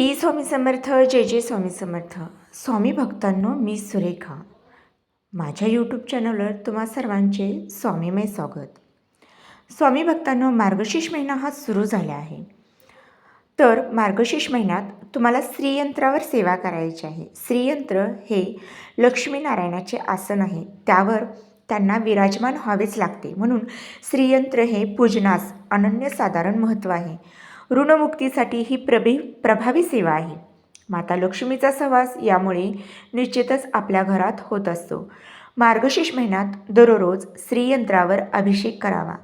श्री स्वामी समर्थ जय जय स्वामी समर्थ. स्वामी भक्तांनो मी सुरेखा. माझ्या यूट्यूब चॅनलवर तुम्हा सर्वांचे स्वामीमय स्वागत. स्वामी भक्तांनो मार्गशीर्ष महिना हा सुरू झाला आहे. तर मार्गशीर्ष महिन्यात तुम्हाला श्रीयंत्रावर सेवा करायची आहे. श्रीयंत्र हे लक्ष्मीनारायणाचे आसन आहे. त्यावर त्यांना विराजमान व्हावेच लागते. म्हणून श्रीयंत्र हे पूजनास अनन्यसाधारण महत्त्व आहे. ऋणमुक्तीसाठी ही प्रभी प्रभावी सेवा आहे. माता लक्ष्मीचा सहवास यामुळे निश्चितच आपल्या घरात होत असतो. मार्गशीर्ष महिन्यात दररोज श्रीयंत्रावर अभिषेक करावा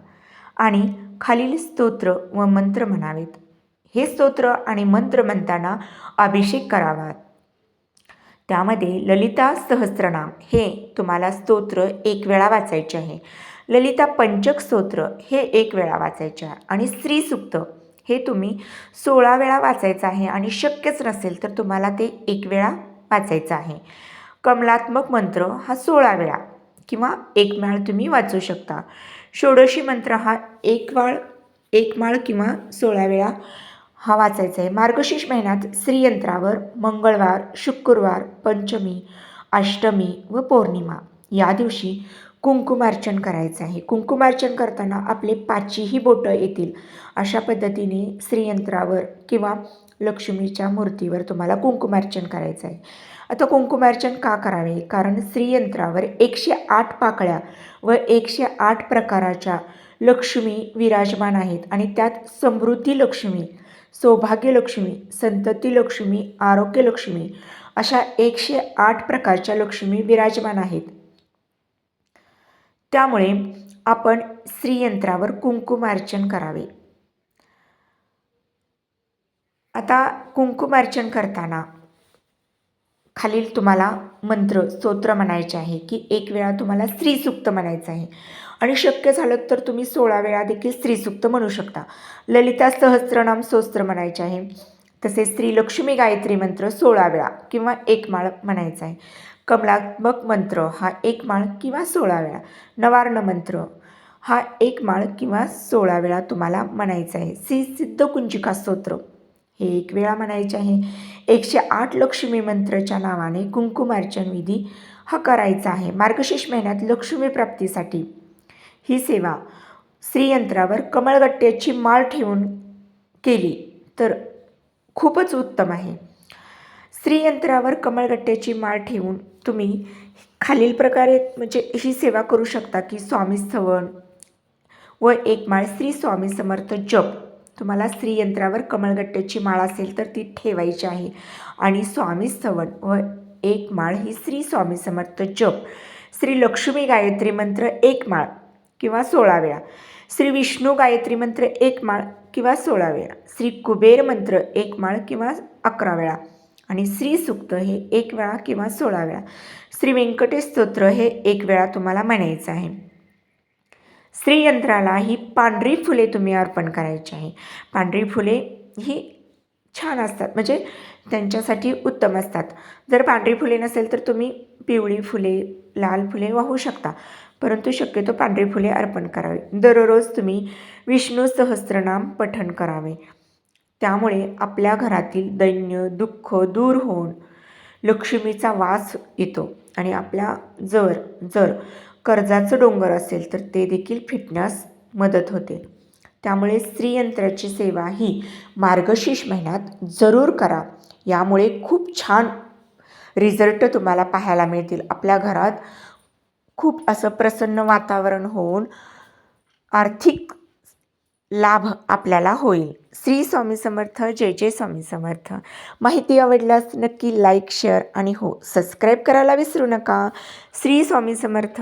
आणि खालील स्तोत्र व मंत्र म्हणावेत. हे स्तोत्र आणि मंत्र म्हणताना अभिषेक करावा. त्यामध्ये ललिता सहस्रनाम हे तुम्हाला स्तोत्र एक वेळा वाचायचे आहे. ललिता पंचक स्तोत्र हे एक वेळा वाचायचे आहे. आणि स्त्रीसुक्त हे तुम्ही सोळा वेळा वाचायचं आहे आणि शक्यच नसेल तर तुम्हाला ते एक वेळा वाचायचं आहे. कमलात्मक मंत्र हा सोळा वेळा किंवा एक माळ तुम्ही वाचू शकता. षोडशी मंत्र हा एक वाळ एक माळ किंवा सोळा वेळा हा वाचायचा आहे. मार्गशीर्ष महिन्यात श्रीयंत्रावर मंगळवार शुक्रवार पंचमी अष्टमी व पौर्णिमा या दिवशी कुंकुमार्चन करायचं आहे. कुंकुमार्चन करताना आपले पाचीही बोटं येतील. अशा पद्धतीने श्रीयंत्रावर किंवा लक्ष्मीच्या मूर्तीवर तुम्हाला कुंकुमार्चन करायचं आहे. आता कुंकुमार्चन का करावे? कारण श्रीयंत्रावर एकशे आठ पाकळ्या व एकशे आठ प्रकाराच्या लक्ष्मी विराजमान आहेत आणि त्यात समृद्धी लक्ष्मी सौभाग्य लक्ष्मी संतती लक्ष्मी आरोग्य लक्ष्मी अशा एकशे आठ प्रकारच्या लक्ष्मी विराजमान आहेत. त्यामुळे आपण श्रीयंत्रावर कुंकुमार्चन करावे. आता कुंकुमार्चन करताना खालील तुम्हाला मंत्र स्तोत्र म्हणायचे आहे की एक वेळा तुम्हाला स्त्रीसुक्त म्हणायचं आहे. आणि शक्य झालं तर तुम्ही सोळा वेळा देखील स्त्रीसुक्त म्हणू शकता. ललिता सहस्रनाम स्तोत्र म्हणायचे आहे. तसेच स्त्री लक्ष्मी गायत्री मंत्र सोळा वेळा किंवा एक माळ म्हणायचा आहे. कमलात्मक मंत्र हा एक माळ किंवा सोळा वेळा. नवार्ण मंत्र हा एक माळ किंवा सोळा वेळा तुम्हाला म्हणायचा आहे. श्री सिद्ध कुंजिका स्तोत्र. हे एक वेळा म्हणायचे आहे. एकशे आठ लक्ष्मी मंत्रच्या नावाने कुंकुमार्चन विधी हा करायचा आहे. मार्गशीर्ष महिन्यात लक्ष्मी प्राप्तीसाठी ही सेवा श्रीयंत्रावर कमळगट्ट्याची माळ ठेवून केली तर खूपच उत्तम आहे. स्त्रीयंत्रावर कमळगट्ट्याची माळ ठेवून तुम्ही खालील प्रकारे म्हणजे ही सेवा करू शकता की स्वामी स्थवण व एक माळ श्री स्वामी समर्थ जप. तुम्हाला स्त्रीयंत्रावर कमळगट्ट्याची माळ असेल तर ती ठेवायची आहे. आणि स्वामी स्थवण व एक माळ ही श्री स्वामी समर्थ जप. श्री लक्ष्मी गायत्री मंत्र एक माळ किंवा सोळा वेळा. श्री विष्णू गायत्री मंत्र एक माळ किंवा सोळा वेळा. श्री कुबेर मंत्र एक माळ किंवा अकरा वेळा. आणि श्रीसुक्त हे एक वेळा किंवा सोळा वेळा. श्री व्यंकटेश स्तोत्र हे एक वेळा तुम्हाला म्हणायचं आहे. श्रीयंत्राला ही पांढरी फुले तुम्ही अर्पण करायची आहे. पांढरी फुले ही छान असतात म्हणजे त्यांच्यासाठी उत्तम असतात. जर पांढरी फुले नसेल तर तुम्ही पिवळी फुले लाल फुले वाहू शकता. परंतु शक्यतो पांढरी फुले अर्पण करावे. दररोज तुम्ही विष्णू सहस्त्रनाम पठण करावे. त्यामुळे आपल्या घरातील दैन्य दुःख दूर होऊन लक्ष्मीचा वास येतो आणि आपल्या जर जर कर्जाचं डोंगर असेल तर ते देखील फिटण्यास मदत होते. त्यामुळे स्त्रीयंत्राची सेवा ही मार्गशीर्ष महिन्यात जरूर करा. यामुळे खूप छान रिझल्ट तुम्हाला पाहायला मिळतील. आपल्या घरात खूप असं प्रसन्न वातावरण होऊन आर्थिक लाभ आपल्याला होईल. श्री स्वामी समर्थ जय जय स्वामी समर्थ. माहिती आवडल्यास नक्की लाईक शेअर आणि हो सबस्क्राईब करायला विसरू नका. श्री स्वामी समर्थ.